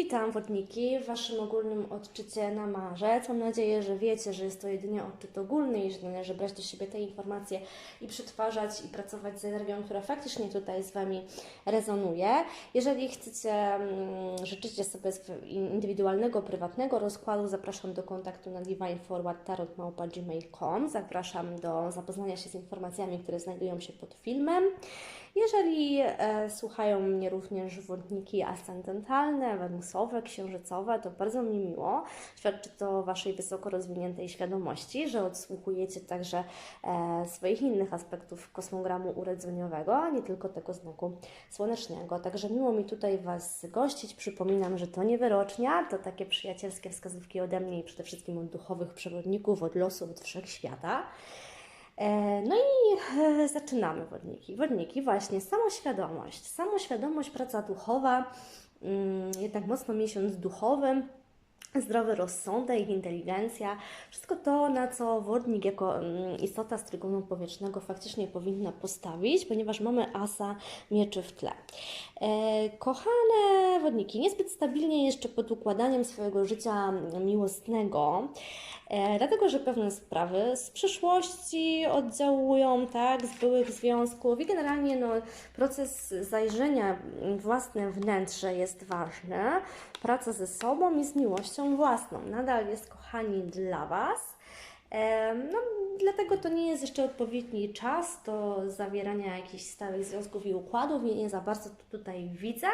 Witam wodniki w Waszym ogólnym odczycie na marzec. Mam nadzieję, że wiecie, że jest to jedynie odczyt ogólny i że należy brać do siebie te informacje i przetwarzać i pracować z energią, która faktycznie tutaj z Wami rezonuje. Jeżeli chcecie, mm, życzycie sobie indywidualnego, prywatnego rozkładu, zapraszam do kontaktu na divineforward.tarot.gmail.com. Zapraszam do zapoznania się z informacjami, które znajdują się pod filmem. Jeżeli e, słuchają mnie również wodniki ascendentalne, wenusowe, księżycowe, to bardzo mi miło. Świadczy to o Waszej wysoko rozwiniętej świadomości, że odsłuchujecie także e, swoich innych aspektów kosmogramu urodzeniowego, a nie tylko tego znaku słonecznego. Także miło mi tutaj Was gościć. Przypominam, że to nie wyrocznia, to takie przyjacielskie wskazówki ode mnie i przede wszystkim od duchowych przewodników, od losu, od wszechświata. E, No i e, zaczynamy wodniki. Wodniki, właśnie, samoświadomość. Samoświadomość, praca duchowa, mm, jednak mocno miesiąc duchowym, zdrowy rozsądek, inteligencja, wszystko to, na co wodnik jako mm, istota z trygonu powietrznego faktycznie powinna postawić, ponieważ mamy asa mieczy w tle. E, kochane wodniki, niezbyt stabilnie jeszcze pod układaniem swojego życia miłosnego, e, dlatego że pewne sprawy z przeszłości oddziałują, tak, z byłych związków i generalnie no, proces zajrzenia własne wnętrze jest ważny. Praca ze sobą i z miłością własną nadal jest, kochani, dla Was. No, dlatego to nie jest jeszcze odpowiedni czas do zawierania jakichś stałych związków i układów. Nie, nie za bardzo to tutaj widzę,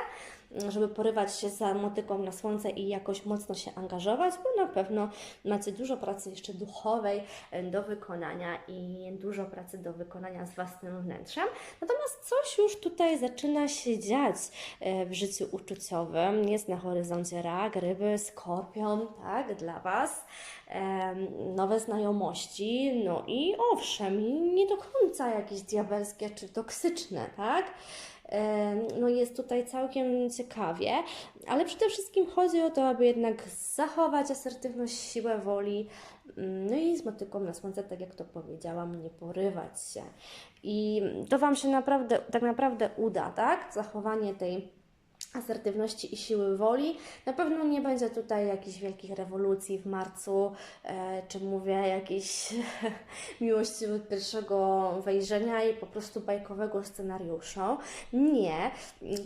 żeby porywać się za motyką na słońce i jakoś mocno się angażować, bo na pewno macie dużo pracy jeszcze duchowej e, do wykonania i dużo pracy do wykonania z własnym wnętrzem. Natomiast coś już tutaj zaczyna się dziać e, w życiu uczuciowym. Jest na horyzoncie rak, ryby, skorpion, tak, dla Was. Em, Nowe znajomości, no i owszem, nie do końca jakieś diabelskie czy toksyczne, tak? No jest tutaj całkiem ciekawie, ale przede wszystkim chodzi o to, aby jednak zachować asertywność, siłę woli, mm, no i z motyką na słońce, tak jak to powiedziałam, nie porywać się. I to Wam się naprawdę, tak naprawdę uda, tak? Zachowanie tej asertywności i siły woli. Na pewno nie będzie tutaj jakichś wielkich rewolucji w marcu, e, czy mówię jakiejś miłości od pierwszego wejrzenia i po prostu bajkowego scenariusza. Nie,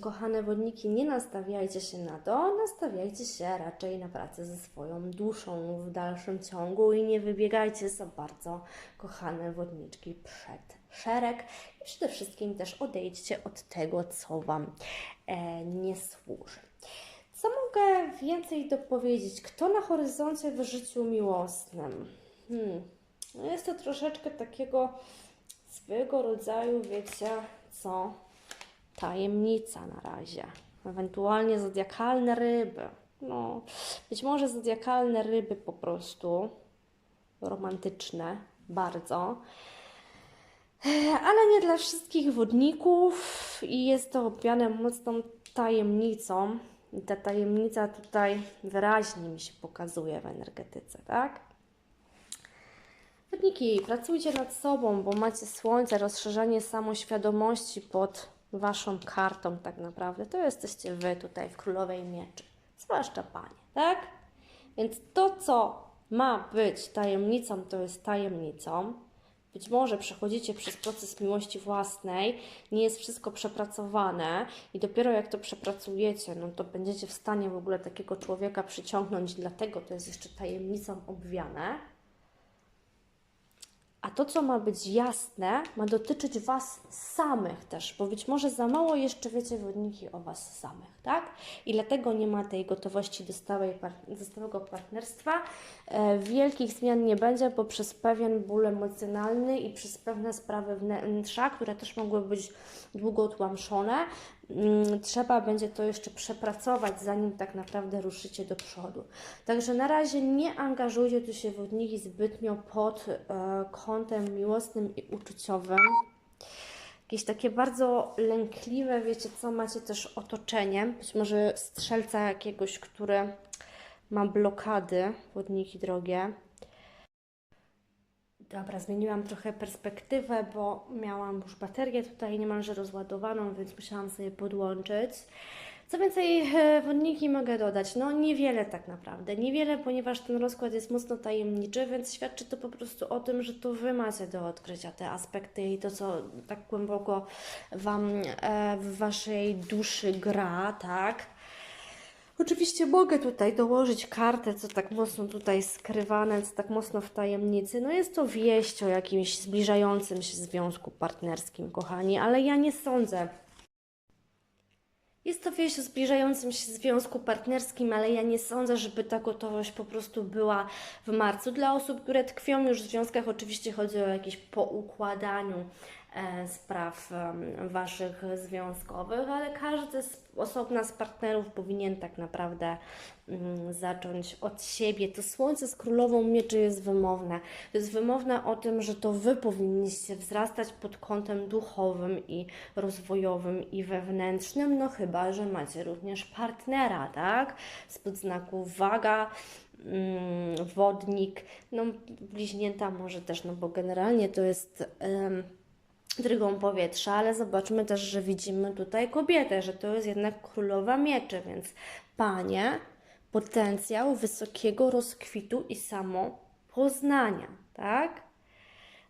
kochane wodniki, nie nastawiajcie się na to, nastawiajcie się raczej na pracę ze swoją duszą w dalszym ciągu i nie wybiegajcie za bardzo, kochane wodniczki, przed szereg i przede wszystkim też odejdźcie od tego, co Wam e, nie służy. Co mogę więcej dopowiedzieć? Kto na horyzoncie w życiu miłosnym? Hmm. No jest to troszeczkę takiego swojego rodzaju, wiecie co, tajemnica na razie. Ewentualnie zodiakalne ryby. No, być może zodiakalne ryby po prostu romantyczne, bardzo. Ale nie dla wszystkich wodników i jest to obwiane mocną tajemnicą. I ta tajemnica tutaj wyraźnie mi się pokazuje w energetyce, tak? Wodniki, pracujcie nad sobą, bo macie słońce, rozszerzenie samoświadomości pod Waszą kartą tak naprawdę. To jesteście Wy tutaj w Królowej Mieczy, zwłaszcza Panie, tak? Więc to, co ma być tajemnicą, to jest tajemnicą. Być może przechodzicie przez proces miłości własnej, nie jest wszystko przepracowane i dopiero jak to przepracujecie, no to będziecie w stanie w ogóle takiego człowieka przyciągnąć, dlatego to jest jeszcze tajemnicą obwiane. A to, co ma być jasne, ma dotyczyć Was samych też, bo być może za mało jeszcze wiecie wodniki o Was samych, tak? I dlatego nie ma tej gotowości do, stałej, do stałego partnerstwa. E, wielkich zmian nie będzie, bo przez pewien ból emocjonalny i przez pewne sprawy wnętrza, które też mogły być długo tłamszone, trzeba będzie to jeszcze przepracować, zanim tak naprawdę ruszycie do przodu. Także na razie nie angażujcie tu się wodniki zbytnio pod e, kątem miłosnym i uczuciowym. Jakieś takie bardzo lękliwe, wiecie co, macie też otoczenie, być może strzelca jakiegoś, który ma blokady, wodniki drogie. Dobra, zmieniłam trochę perspektywę, bo miałam już baterię tutaj niemalże rozładowaną, więc musiałam sobie podłączyć. Co więcej, e, wodniki mogę dodać? No niewiele tak naprawdę, niewiele, ponieważ ten rozkład jest mocno tajemniczy, więc świadczy to po prostu o tym, że to Wy macie do odkrycia te aspekty i to, co tak głęboko Wam e, w Waszej duszy gra, tak? Oczywiście mogę tutaj dołożyć kartę, co tak mocno tutaj skrywane, co tak mocno w tajemnicy. No jest to wieść o jakimś zbliżającym się związku partnerskim, kochani, ale ja nie sądzę. Jest to wieść o zbliżającym się związku partnerskim, ale ja nie sądzę, żeby ta gotowość po prostu była w marcu. Dla osób, które tkwią już w związkach, oczywiście chodzi o jakieś poukładaniu spraw em, waszych związkowych, ale każdy z, osobna z partnerów powinien tak naprawdę mm, zacząć od siebie. To słońce z królową mieczy jest wymowne. To jest wymowne o tym, że to wy powinniście wzrastać pod kątem duchowym i rozwojowym i wewnętrznym, no chyba, że macie również partnera, tak? Spod znaku waga, mm, wodnik, no bliźnięta może też, no bo generalnie to jest... em, drugą powietrza, ale zobaczmy też, że widzimy tutaj kobietę, że to jest jednak królowa mieczy, więc panie, potencjał wysokiego rozkwitu i samopoznania, tak?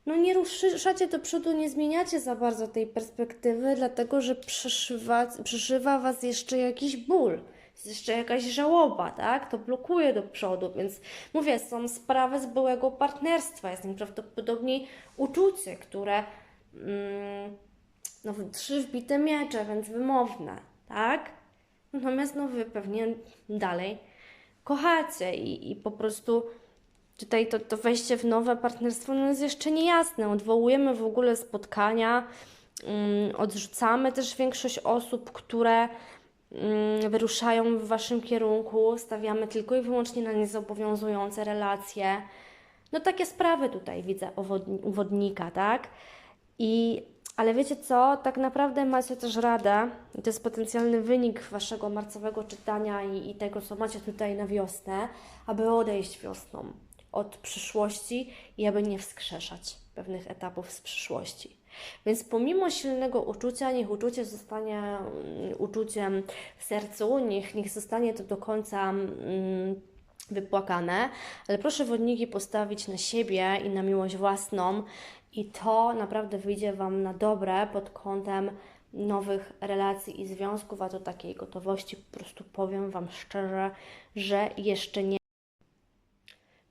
No nie ruszacie do przodu, nie zmieniacie za bardzo tej perspektywy, dlatego że przeszywa, przeszywa Was jeszcze jakiś ból, jest jeszcze jakaś żałoba, tak? To blokuje do przodu, więc mówię, są sprawy z byłego partnerstwa, jest najprawdopodobniej uczucie, które no, trzy wbite miecze, więc wymowne, tak? Natomiast no, wy pewnie dalej kochacie i, i po prostu tutaj to, to wejście w nowe partnerstwo no, jest jeszcze niejasne. Odwołujemy w ogóle spotkania, mm, odrzucamy też większość osób, które mm, wyruszają w Waszym kierunku, stawiamy tylko i wyłącznie na niezobowiązujące relacje. No takie sprawy tutaj widzę u wodnika, tak? I, ale wiecie co, tak naprawdę macie też radę, to jest potencjalny wynik waszego marcowego czytania i, i tego, co macie tutaj na wiosnę, aby odejść wiosną od przyszłości i aby nie wskrzeszać pewnych etapów z przyszłości. Więc pomimo silnego uczucia, niech uczucie zostanie mm, uczuciem w sercu, niech, niech zostanie to do końca mm, wypłakane, ale proszę wodniki postawić na siebie i na miłość własną i to naprawdę wyjdzie Wam na dobre pod kątem nowych relacji i związków, a to takiej gotowości po prostu powiem Wam szczerze, że jeszcze nie.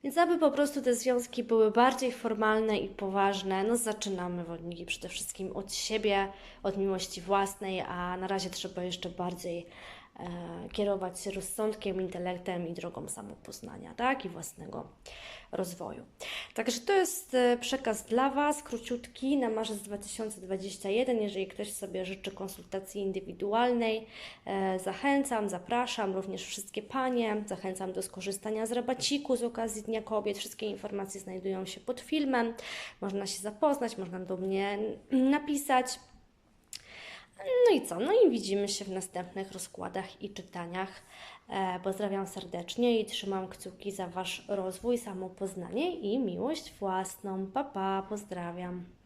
Więc aby po prostu te związki były bardziej formalne i poważne, no zaczynamy wodniki przede wszystkim od siebie, od miłości własnej, a na razie trzeba jeszcze bardziej kierować się rozsądkiem, intelektem i drogą samopoznania, tak? I własnego rozwoju. Także to jest e, przekaz dla Was, króciutki, na marzec 2021. Jeżeli ktoś sobie życzy konsultacji indywidualnej, e, zachęcam, zapraszam, również wszystkie Panie, zachęcam do skorzystania z rabaciku z okazji Dnia Kobiet. Wszystkie informacje znajdują się pod filmem, można się zapoznać, można do mnie napisać. No i co? No i widzimy się w następnych rozkładach i czytaniach. E, pozdrawiam serdecznie i trzymam kciuki za Wasz rozwój, samopoznanie i miłość własną. Pa, pa, pozdrawiam.